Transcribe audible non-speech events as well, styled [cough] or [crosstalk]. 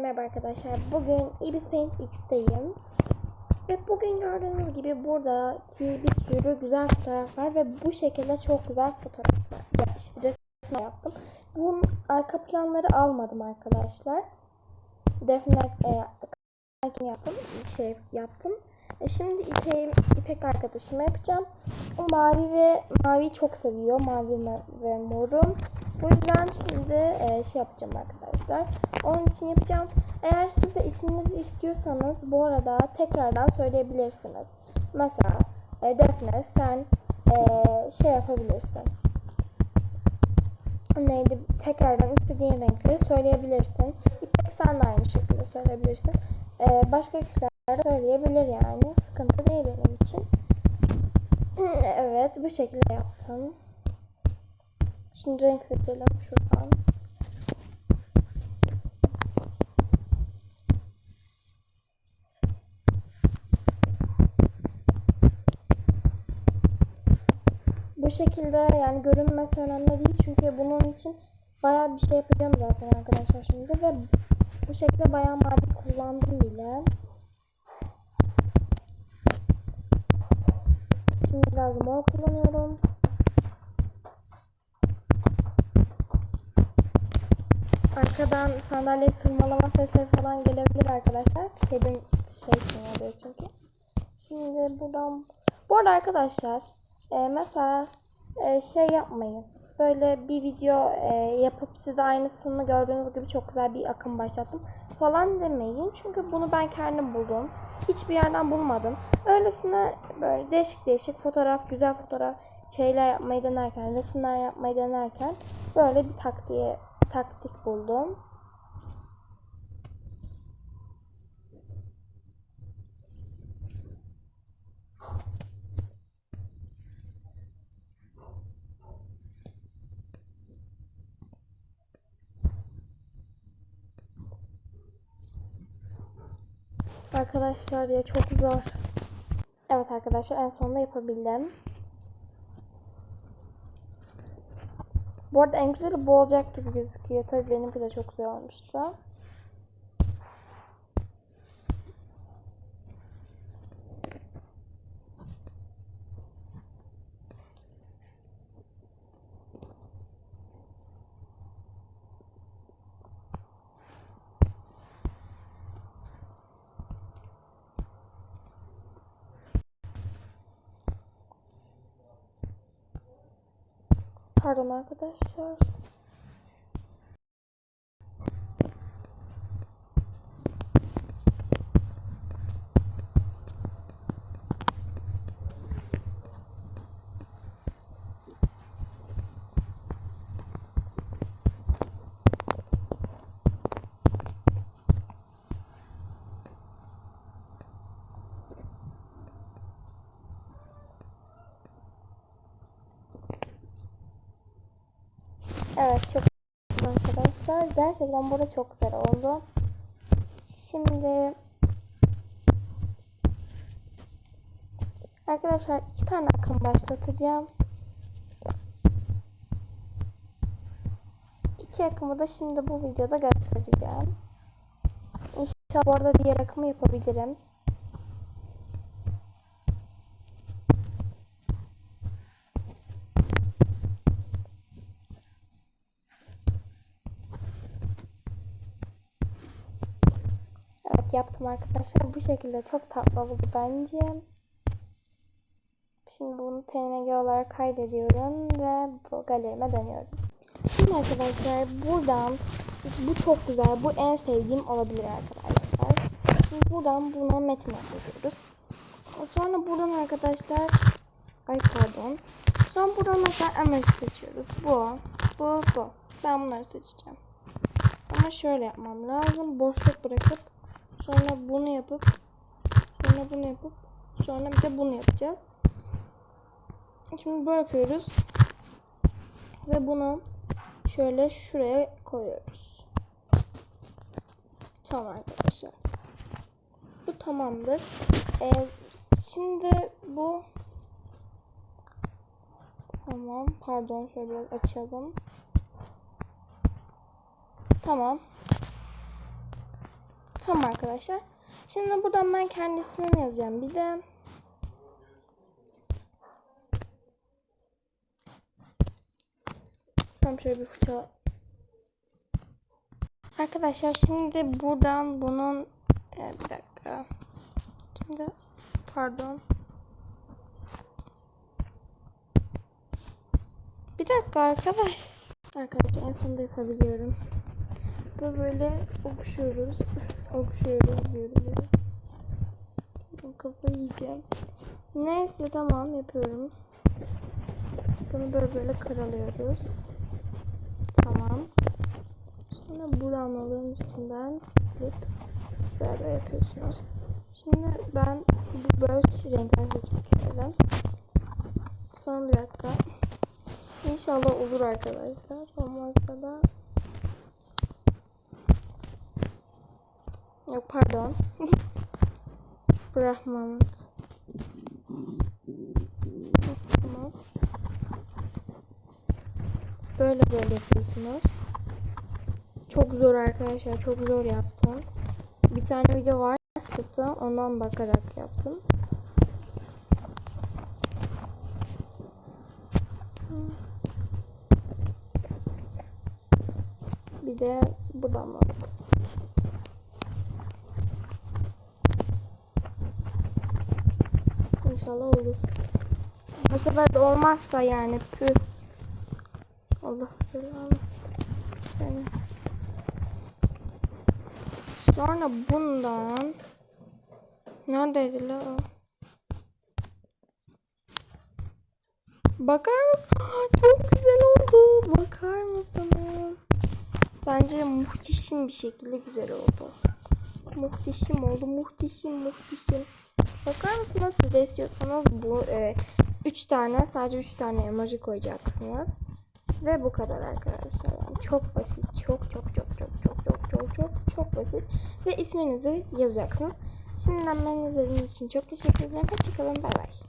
Merhaba arkadaşlar. Bugün Ibis Paint X'teyim. Ve bugün gördüğünüz gibi buradaki bir sürü güzel fotoğraf var ve bu şekilde çok güzel fotoğraflar. Ya işte resim yaptım. Bunun arka planları almadım arkadaşlar. Defne e, yaptım. Şey yaptım. E şimdi İpek, İpek arkadaşıma yapacağım. O mavi ve mavi çok seviyor. Mavi ve morum. Bu yüzden şimdi e, şey yapacağım arkadaşlar. Onun için yapacağım. Eğer siz de isminizi istiyorsanız bu arada tekrardan söyleyebilirsiniz. Mesela e, Defne sen e, şey yapabilirsin. Neydi? Tekrardan istediğin renkleri söyleyebilirsin. İpek sen de aynı şekilde söyleyebilirsin. E, başka kişiler söyleyebilir yani. Sıkıntı değil benim için. [clears throat] Evet bu şekilde yaptım. Şimdi renk seçelim şuradan. Bu şekilde yani görünmesi önemli değil çünkü bunun için bayağı bir şey yapacağım zaten arkadaşlar şimdi ve bu şekilde bayağı mavi kullandım bile. Şimdi biraz mor kullanıyorum. Arkadan sandalye sırmalama sesleri falan gelebilir arkadaşlar. Kedim şey sınırlıyor çünkü. Şimdi buradan... Bu arada arkadaşlar e, mesela e, şey yapmayın. Böyle bir video e, yapıp size aynısını gördüğünüz gibi çok güzel bir akım başlattım falan demeyin. Çünkü bunu ben kendim buldum. Hiçbir yerden bulmadım. Öylesine böyle değişik değişik fotoğraf, güzel fotoğraf şeyler yapmayı denerken, resimler yapmayı denerken böyle bir taktiğe taktik buldum. Arkadaşlar ya çok zor. Evet arkadaşlar en sonunda yapabildim. Bu arada en güzeli bu olacak gibi gözüküyor. Tabii benimki de çok güzel olmuştu. Pardon arkadaşlar. Evet çok arkadaşlar. Gerçekten burada çok güzel oldu. Şimdi arkadaşlar iki tane akım başlatacağım. İki akımı da şimdi bu videoda göstereceğim. İnşallah bu arada diğer akımı yapabilirim. Yaptım arkadaşlar. Bu şekilde çok tatlı oldu bence. Şimdi bunu PNG olarak kaydediyorum ve bu galerime dönüyorum. Şimdi arkadaşlar buradan bu çok güzel. Bu en sevdiğim olabilir arkadaşlar. Şimdi buradan buna metin yapıyoruz. Sonra buradan arkadaşlar ay pardon. Sonra buradan mesela image seçiyoruz. Bu, bu, bu. Ben bunları seçeceğim. Ama şöyle yapmam lazım. Boşluk bırakıp Sonra bunu yapıp sonra bunu yapıp sonra bir de bunu yapacağız. Şimdi böyle yapıyoruz. Ve bunu şöyle şuraya koyuyoruz. Tamam arkadaşlar. Bu tamamdır. Ee, şimdi bu Tamam. Pardon şöyle biraz açalım. Tamam. Tamam arkadaşlar. Şimdi buradan ben kendi ismimi yazacağım. Bir de Tam şöyle bir fırça. Arkadaşlar şimdi buradan bunun e, bir dakika. Şimdi pardon. Bir dakika arkadaş. Arkadaşlar en sonunda yapabiliyorum. Böyle böyle okşuyoruz. Okşuyoruz diyorum. Kafayı yiyeceğim. Neyse tamam yapıyorum. Bunu böyle böyle karalıyoruz. Tamam. Sonra bu damlalığın üstünden silip böyle yapıyorsunuz. Şimdi ben bu böyle renkler seçmek istedim. Son bir dakika. İnşallah olur arkadaşlar. Olmazsa da Yok pardon. [laughs] Brahman. Böyle böyle yapıyorsunuz. Çok zor arkadaşlar. Çok zor yaptım. Bir tane video var. YouTube'da. Ondan bakarak yaptım. Bir de bu damlalık. İnşallah olur. Bu sefer de olmazsa yani püh. Allah belanı seni. Sonra bundan neredeydi la? Bakar mısın? Aa, Çok güzel oldu. Bakar mısınız? Bence muhteşem bir şekilde güzel oldu. Muhteşem oldu. Muhteşem muhteşem. Bakar mısınız? Siz de istiyorsanız bu 3 tane sadece 3 tane emoji koyacaksınız. Ve bu kadar arkadaşlar. Yani çok basit. Çok çok çok çok çok çok çok çok çok basit. Ve isminizi yazacaksınız. Şimdiden beni izlediğiniz için çok teşekkür ederim. Hoşçakalın. Bay bay.